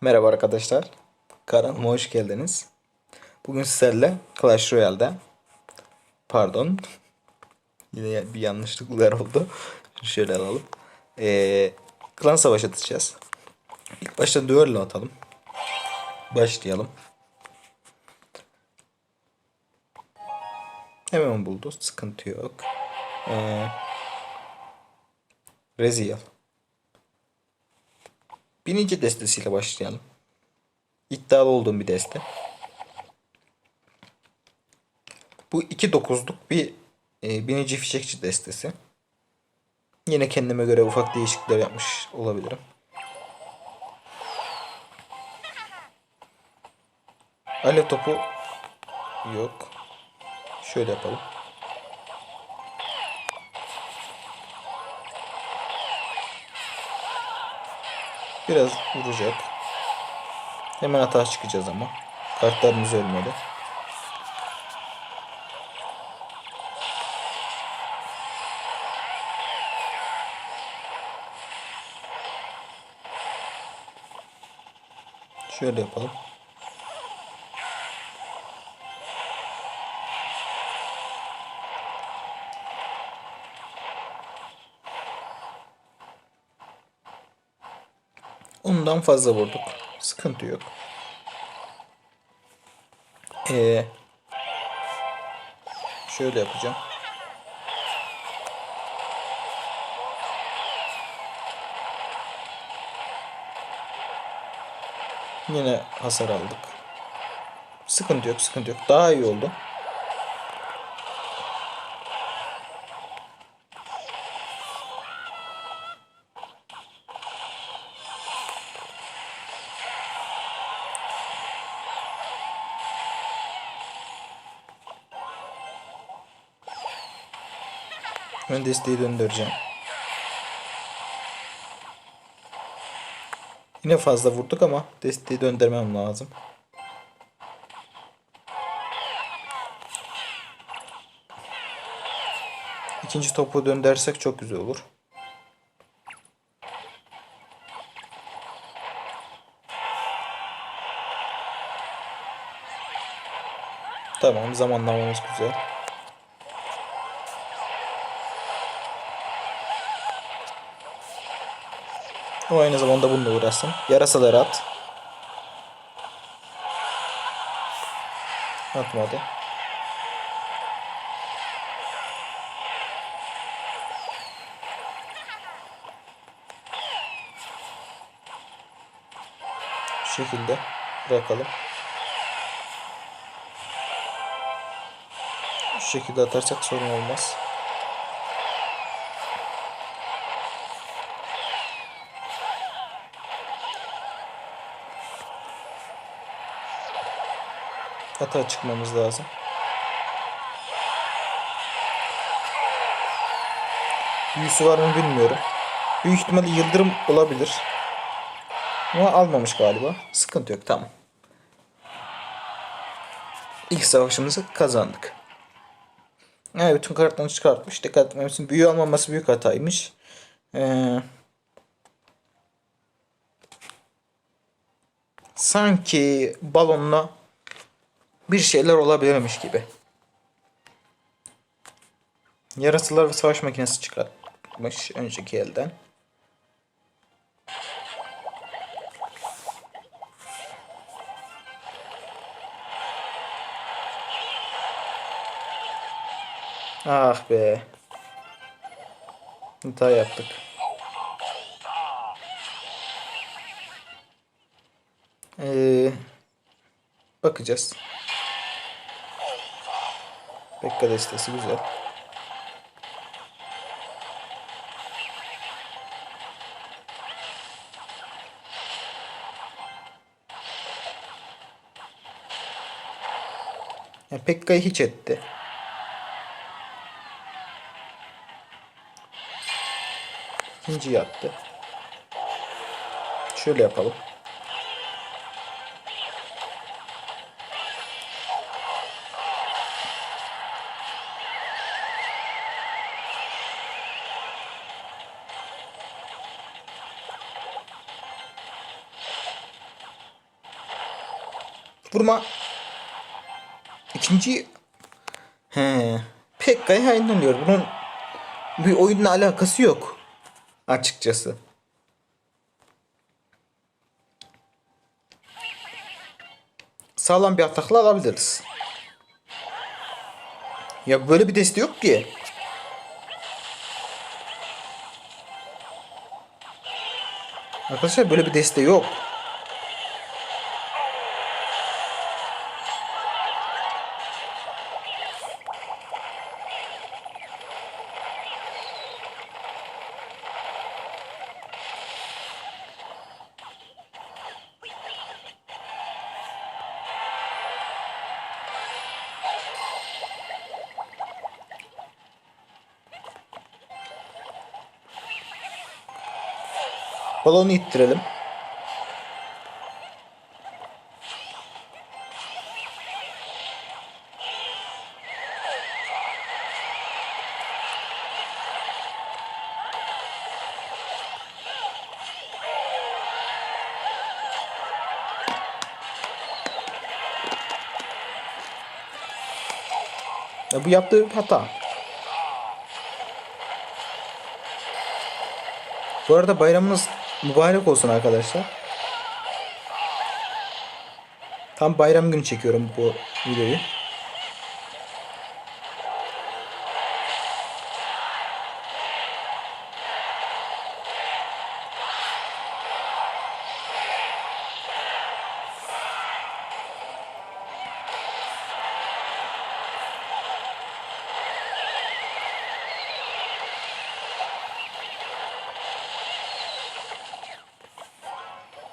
Merhaba arkadaşlar. Kanalıma hoş geldiniz. Bugün sizlerle Clash Royale'de pardon yine bir yanlışlıklar oldu. Şöyle alalım. Ee, klan savaşı atacağız. İlk başta duello atalım. Başlayalım. Hemen buldu. Sıkıntı yok. Ee, Reziel. Bininci destesiyle başlayalım. İddialı olduğum bir deste. Bu 2.9'luk bir e, binici fişekçi destesi. Yine kendime göre ufak değişiklikler yapmış olabilirim. Alev topu yok. Şöyle yapalım. Biraz vuracak. Hemen hata çıkacağız ama. Kartlarımız ölmedi. Şöyle yapalım. Ondan fazla vurduk. Sıkıntı yok. Ee, şöyle yapacağım. Yine hasar aldık. Sıkıntı yok, sıkıntı yok. Daha iyi oldu. Desteği döndüreceğim. Yine fazla vurduk ama desteği döndürmem lazım. İkinci topu döndürsek çok güzel olur. Tamam zamanlamamız güzel. O aynı zamanda bununla uğraşsın. Yarasaları at. Atmadı. Şu şekilde bırakalım. Şu şekilde atarsak sorun olmaz. Hata çıkmamız lazım. Büyüsü var mı bilmiyorum. Büyük ihtimalle yıldırım olabilir. Ama almamış galiba. Sıkıntı yok tamam. İlk savaşımızı kazandık. Evet bütün kartlarını çıkartmış. Dikkat etmemesi büyü almaması büyük hataymış. Ee, sanki balonla bir şeyler olabilirmiş gibi. Yaratılar ve savaş makinesi çıkartmış önceki elden. Ah be. Hata yaptık. Ee, bakacağız. Pekka destesi güzel. Yani Pekka'yı hiç etti. İkinci yattı. Şöyle yapalım. İkinci He. Pekka'yı hainleniyor. Bunun bir oyunla alakası yok. Açıkçası. Sağlam bir atakla alabiliriz. Ya böyle bir deste yok ki. Arkadaşlar böyle bir deste yok. Balonu ittirelim. Ya bu yaptığı hata. Bu arada bayramınız mübarek olsun arkadaşlar. Tam bayram günü çekiyorum bu videoyu.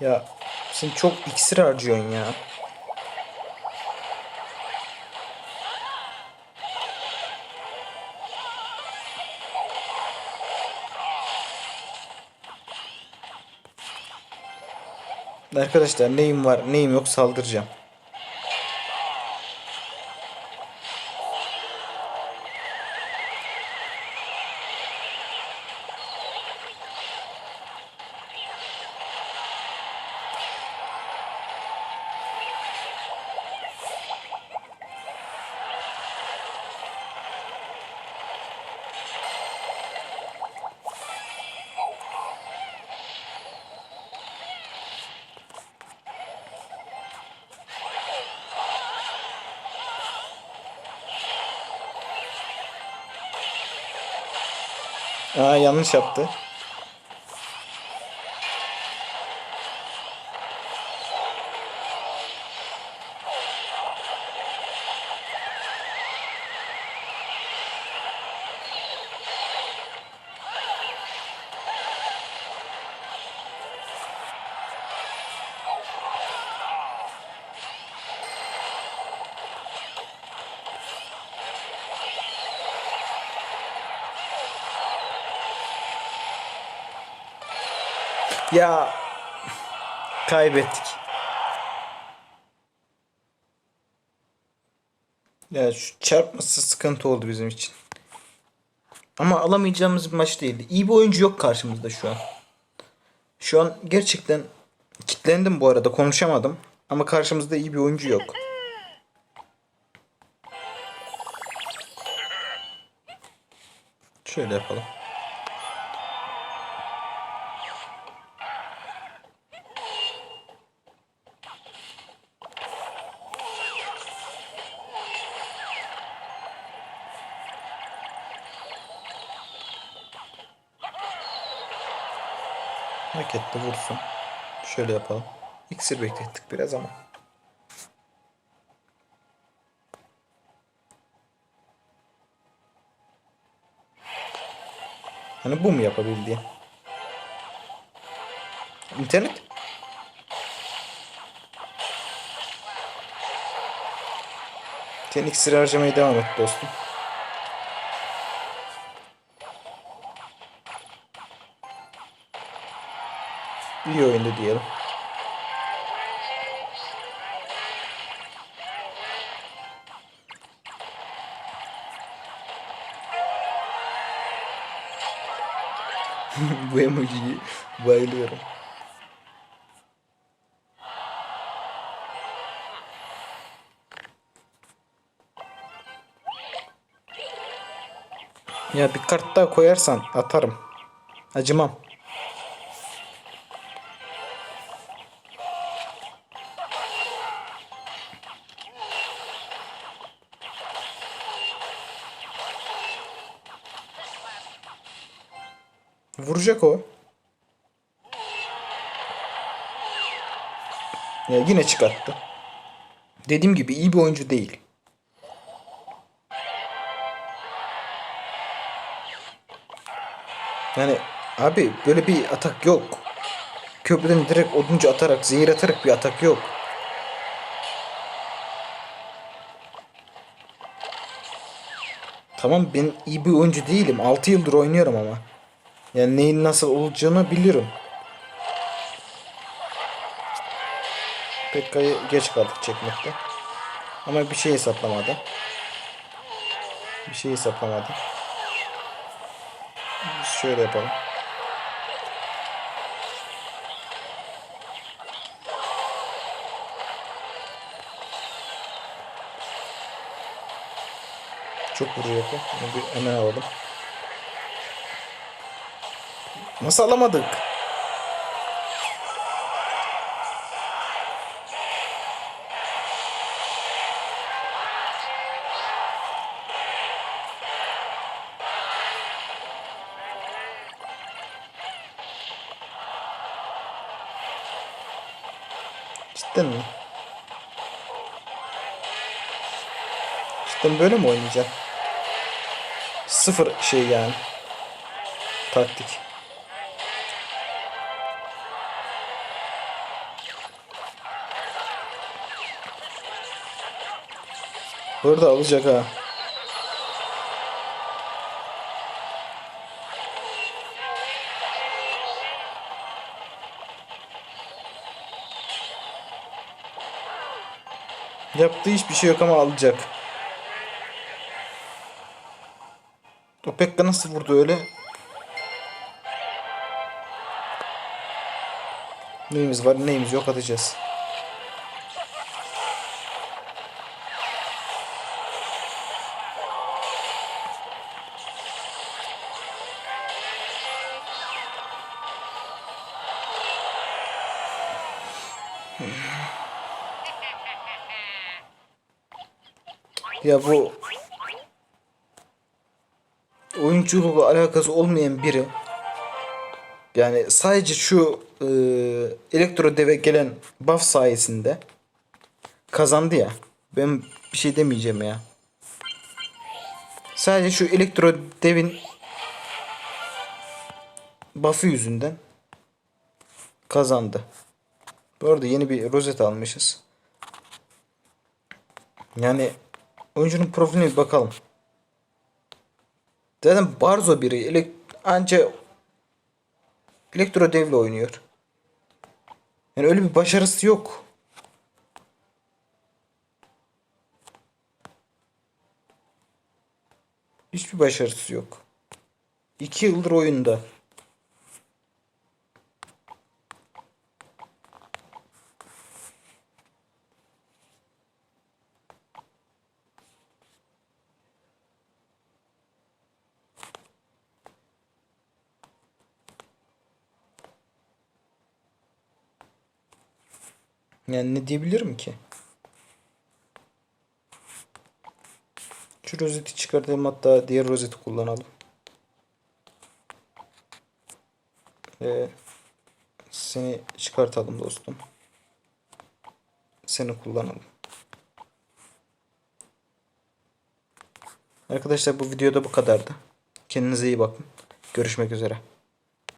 Ya sen çok iksir harcıyorsun ya. Arkadaşlar neyim var neyim yok saldıracağım. Aa yanlış yaptı. Ya kaybettik. Ya şu çarpması sıkıntı oldu bizim için. Ama alamayacağımız bir maç değildi. İyi bir oyuncu yok karşımızda şu an. Şu an gerçekten kitlendim bu arada konuşamadım. Ama karşımızda iyi bir oyuncu yok. Şöyle yapalım. Hak etti vursun. Şöyle yapalım. İksir beklettik biraz ama. Hani bu mu yapabildiği? İnternet? Sen iksir harcamaya devam et dostum. iyi oyundu diyelim. Bu emojiyi bayılıyorum. Ya bir kart daha koyarsan atarım. Acımam. Vuracak o. Ya yine çıkarttı. Dediğim gibi iyi bir oyuncu değil. Yani abi böyle bir atak yok. Köprüden direkt oduncu atarak, zehir atarak bir atak yok. Tamam ben iyi bir oyuncu değilim. 6 yıldır oynuyorum ama. Yani neyin nasıl olacağını biliyorum. Pekka'yı geç kaldık çekmekte. Ama bir şey hesaplamadı. Bir şey hesaplamadı. Şöyle yapalım. Çok vuruyor bir hemen alalım. Nasıl alamadık? Cidden mi? Cidden böyle mi oynayacaksın? Sıfır şey yani. Taktik. Burada alacak ha. Yaptığı hiçbir şey yok ama alacak. O Pekka nasıl vurdu öyle? Neyimiz var neyimiz yok atacağız. Ya bu oyunculukla alakası olmayan biri yani sadece şu e, elektro deve gelen buff sayesinde kazandı ya. Ben bir şey demeyeceğim ya. Sadece şu elektro devin buff'ı yüzünden kazandı. Bu arada yeni bir rozet almışız. Yani oyuncunun profiline bakalım. Zaten Barzo biri elek anca elektro devle oynuyor. Yani öyle bir başarısı yok. Hiçbir başarısı yok. İki yıldır oyunda. Yani ne diyebilirim ki? Şu rozeti çıkartalım hatta diğer rozeti kullanalım. Ee, seni çıkartalım dostum. Seni kullanalım. Arkadaşlar bu videoda bu kadardı. Kendinize iyi bakın. Görüşmek üzere.